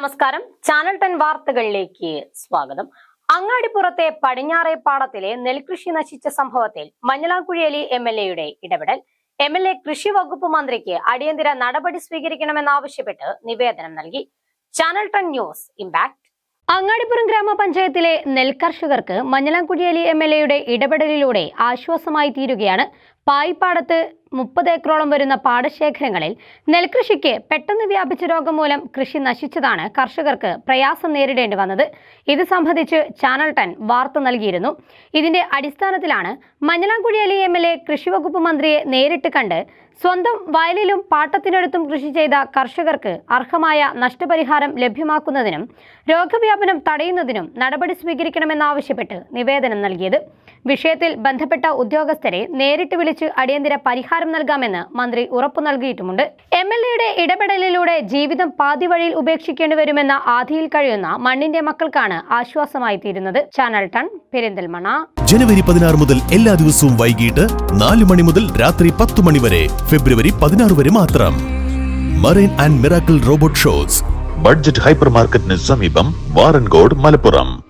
നമസ്കാരം. Channel ten വാർത്തകളിലേക്ക് സ്വാഗതം. അങ്ങാടിപ്പുറത്തെ പടിഞ്ഞാറേ പാടത്തിലെ നെൽകൃഷി നശിച്ച സംഭവത്തിൽ മഞ്ഞളാംകുഴിയലി എം എൽ എയുടെ ഇടപെടൽ. എം എൽ എ കൃഷി വകുപ്പ് മന്ത്രിക്ക് അടിയന്തര നടപടി സ്വീകരിക്കണമെന്നാവശ്യപ്പെട്ട് നിവേദനം നൽകി. Channel ten news impact. Angadipuram ഗ്രാമപഞ്ചായത്തിലെ നെൽകർഷകർക്ക് മഞ്ഞളാംകുഴിയലി എം എൽ എയുടെ ഇടപെടലിലൂടെ ആശ്വാസമായി തീരുകയാണ് പായിപ്പാടത്ത് മുപ്പത് ഏക്കറോളം വരുന്ന പാടശേഖരങ്ങളിൽ നെൽകൃഷിക്ക് പെട്ടെന്ന് വ്യാപിച്ച രോഗം മൂലം കൃഷി നശിച്ചതാണ് കർഷകർക്ക് പ്രയാസം നേരിടേണ്ടി വന്നത്. ഇത് സംബന്ധിച്ച് ചാനൽ ടെൻ വാർത്ത നൽകിയിരുന്നു. ഇതിന്റെ അടിസ്ഥാനത്തിലാണ് Manjalamkuzhi Ali M L A കൃഷിവകുപ്പ് മന്ത്രിയെ നേരിട്ട് കണ്ട് സ്വന്തം വയലിലും പാട്ടത്തിനടുത്തും കൃഷി ചെയ്ത കർഷകർക്ക് അർഹമായ നഷ്ടപരിഹാരം ലഭ്യമാക്കുന്നതിനും രോഗവ്യാപനം തടയുന്നതിനും നടപടി സ്വീകരിക്കണമെന്നാവശ്യപ്പെട്ട് നിവേദനം നൽകിയത്. വിഷയത്തിൽ ബന്ധപ്പെട്ട ഉദ്യോഗസ്ഥരെ നേരിട്ട് വിളിച്ച് അടിയന്തര പരിഹാരം നൽകാമെന്ന് മന്ത്രി ഉറപ്പു നൽകിയിട്ടുമുണ്ട്. എം എൽ എയുടെ ഇടപെടലിലൂടെ ജീവിതം പാതി വഴിയിൽ ഉപേക്ഷിക്കേണ്ടി വരുമെന്ന ആധിയിൽ കഴിയുന്ന മണ്ണിന്റെ മക്കൾക്കാണ് ആശ്വാസമായി തീരുന്നത്. ചാനൽ ടൺ പെരിന്തൽമണ ജനുവരി പതിനാറ് മുതൽ എല്ലാ ദിവസവും വൈകിട്ട് നാല് മണി മുതൽ രാത്രി പത്ത് മണി വരെ ഫെബ്രുവരി പതിനാറ് വരെ മാത്രം. Marine and miracle robot shows budget hyper മാർക്കറ്റിന് സമീപം വാറൻകോട് മലപ്പുറം.